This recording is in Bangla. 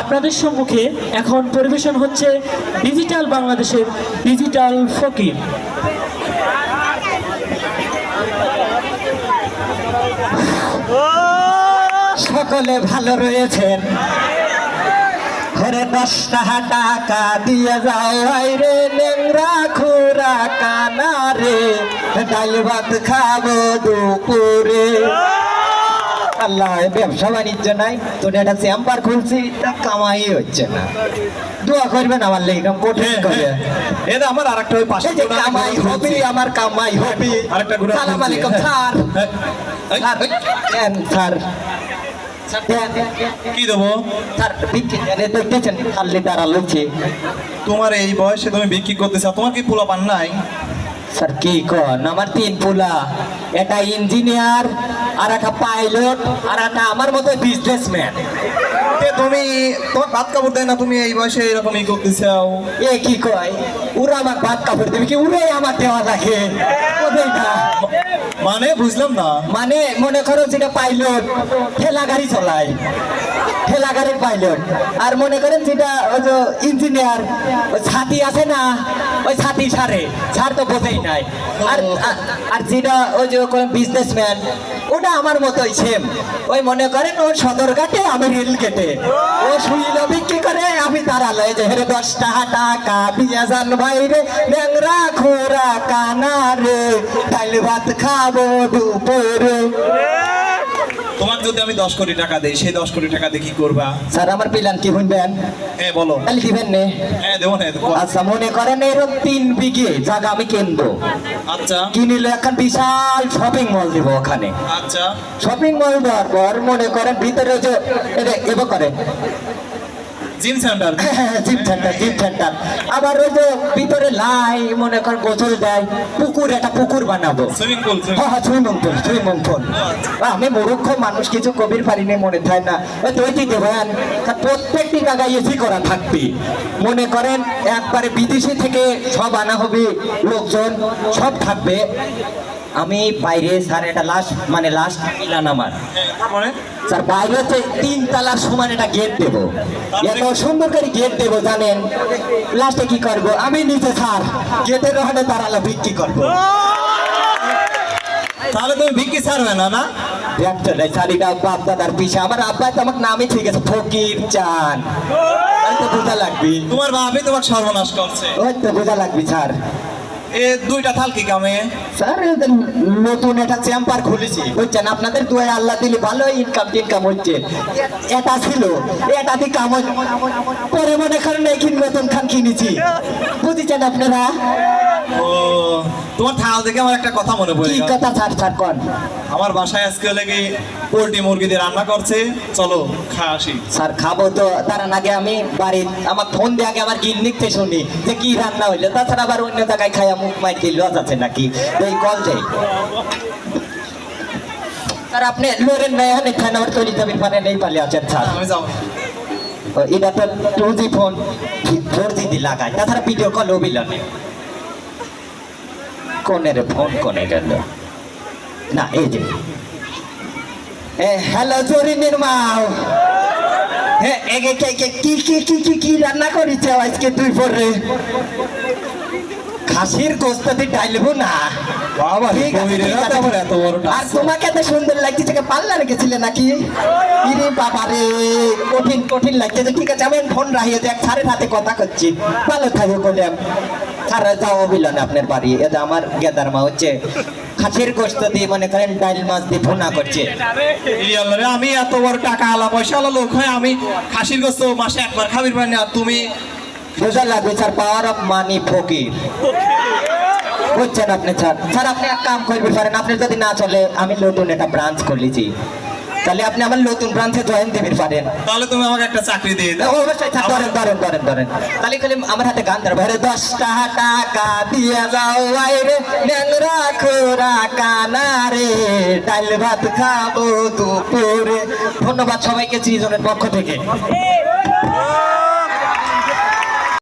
আপনাদের সম্মুখে এখন পরিবেশন হচ্ছে ডিজিটাল বাংলাদেশের ডিজিটাল ফকির। সকলে ভালো রয়েছেন। ঘরে দশটা টাকা দিয়ে যাও। রে নেংরা খুরা কানা রে ডাল ভাত খাব দুপুরে। আল্লাহ ব্যবসা বাণিজ্য নাই তো একটা চেম্বার খুলছি তা কামাই হচ্ছে না। দোয়া করবেন আমার লেগে কঠিন করে। এটা আমার আরেকটা ওই পাশে যে কামাই হবে আমার কামাই হবে। আরেকটা ঘোড়া সালাম আলাইকুম হ্যাঁ। Sir sir sir. কি দেবো? তোমার এই বয়সে তুমি বিক্রি করতে চাও তোমার কি পোলা পান নাই? স্যার কি কন আমার তিন পোলা। এটা ইঞ্জিনিয়ার আর একটা পাইলট আর একটা আমার মতো বিজনেসম্যান তুমি তোমার ভাত কাপড় দেয় না তুমি এই বয়সে এরকম ই করতে চাও এ কি কয়? ওরা আমার ভাত কাপড় দেবে কি? উড়ে আমার দেওয়া লাগে। মানে বুঝলাম না। মানে মনে করো যেটা পাইলট ঠেলা গাড়ি চলায়। ঠেলা গাড়ির পাইলট আর মনে করেন যেটা ওই যে ইঞ্জিনিয়ার ওই ছাতি আছে না ওই ছাতি ছাড়ে। ছাড় তো বোঝেই নাই। আর আর- যেটা ওই যে কোনো বিজনেসম্যান ওটা আমার মতোই সেম ওই মনে করেন ও সদর কাটে আমি রেল কেটে ও শুইল বিক্রি করে আমি তারালয় যে হেরে দশটা টাকা দিয়ে যান বাইরে। ন্যাংরা খোরা কানা রে ডাল ভাত খাব দুপুরে। তোমাকে যদি আমি দশ কোটি টাকা দেই সেই দশ কোটি টাকা দিয়ে কি করবা? স্যার আমার প্ল্যান কি শুনবেন? হ্যাঁ বলো। তাহলে দিবেন নে। হ্যাঁ দেবো না আচ্ছা মনে করেন এরকম তিন বিঘে জায়গা আমি কিনবো। আচ্ছা। কিনিলে এখন বিশাল শপিং মল দিব ওখানে। আচ্ছা। শপিং মল দেওয়ার পর মনে করেন ভিতরে যে এবার করে gym center. Gym center gym center. আবার ওই যে ভিতরে লাই মনে করেন গোসল দেয় পুকুর একটা পুকুর বানাবো। সুইমিং পুল হ্যাঁ হ্যাঁ সুইমিং পুল সুইমিং পুল। আমি মূর্খ মানুষ কিছু কবির পারিনি মনে থাকে না। ওই তো ওইটি দেবেন প্রত্যেকটি জায়গায় এসি করা থাকবে। মনে করেন একবারে বিদেশি থেকে সব আনা হবে লোকজন সব থাকবে। আমি বাইরে স্যার এটা লাস্ট মানে লাস্ট মিলান আমার। স্যার বাইরে হচ্ছে তিন তালার সমান একটা গেট দেবো। এত সুন্দর করে গেট দেবো জানেন? লাস্টে কি করব? আমি নিজে স্যার গেটের ওখানে দাঁড়ালে বিক্রি করব। তাহলে তুমি বিক্রি ছাড়বে না না? দেখতে নাই শাড়িটা বাপ দাদার পিছে আমার আব্বা তো আমাকে নামই ঠিক আছে ফকির চান। তো বোঝা লাগবে। তোমার বাপই তোমাকে সর্বনাশ করছে। ওই তো বোঝা লাগবে স্যার। এ দুইটা থাল কি কামে? স্যার নতুন একটা চেম্বার খুলেছি, বুঝছেন? আপনাদের দুয়ে আল্লাহ দিলে ভালো ইনকাম টিনকাম হচ্ছে। এটা ছিল, এটা দিয়ে কাম। পরে মনে করেন এই নতুন খান কিনেছি? বুঝেছেন আপনারা? তোমার থাল দেখে আমার একটা কথা মনে পড়ে কি গেল। কথা স্যার স্যার কন আমার বাসায় আজকে লেগে পোল্ট্রি মুরগি দিয়ে রান্না করছে? চলো খা আসি। স্যার খাব তো। তার আগে আমি বাড়ি আমার ফোন দিয়ে আগে আমার গিল নিতে শুনি যে কি রান্না হইল। তাছাড়া আবার অন্য জায়গায় খাইয়া মুখ মাই দিল আছে নাকি? তো এই কল যাই স্যার আপনি লোরেন নাই অনেক খান আমার তৈরি দাবির পানে নেই পালে আছেন স্যার। আমি যাও। ও, এটা তো two G phone four G দি লাগায়। তাছাড়া ভিডিও কল হবিল কোনের ফোন কোনে গেল। না এই যে। এ হ্যালো জরিনের মাও হ্যাঁ এগে কে কে কি কি কি কি কি রান্না করিছে আজকে তুই পরে? খাসির দিয়ে ডাইলবো না। আর তোমাকে এত সুন্দর লাগছে পার্লারে গেছিলে নাকি? ইরে বাবা রে কঠিন কঠিন লাগছে। ঠিক আছে আমি ফোন রাখিয়ে দেখ স্যারের হাতে কথা করছি ভালো থাকো আপনার বাড়ি। এটা আমার গেদার মা হচ্ছে খাসির গোস্ত দিয়ে মনে করেন ডাইল মাছ দিয়ে ভুনা করছে। আমি এত বড় টাকা আলা পয়সা আলা লোক হয় আমি খাসির গোস্ত মাসে একবার খাবির পানি আর তুমি লাগবে স্যার পাওয়ার অফ মানি ফকির। বুঝছেন আপনি স্যার? স্যার আপনি এক কাম করবে পারেন আপনি যদি না চলে আমি নতুন একটা ব্রাঞ্চ খুলেছি। তাহলে আপনি আমার নতুন ব্রাঞ্চে জয়েন দিতে পারেন। তাহলে তুমি আমাকে একটা চাকরি দিয়ে দাও। অবশ্যই ধরেন ধরেন ধরেন ধরেন। তাহলে খালি আমার হাতে গান ধরবে আরে দশটা টাকা দিয়ে যাও বাইরে ন্যাংরা খোরা কানারে। ডাল ভাত খাব দুপুরে। ধন্যবাদ সবাইকে চিজনের পক্ষ থেকে।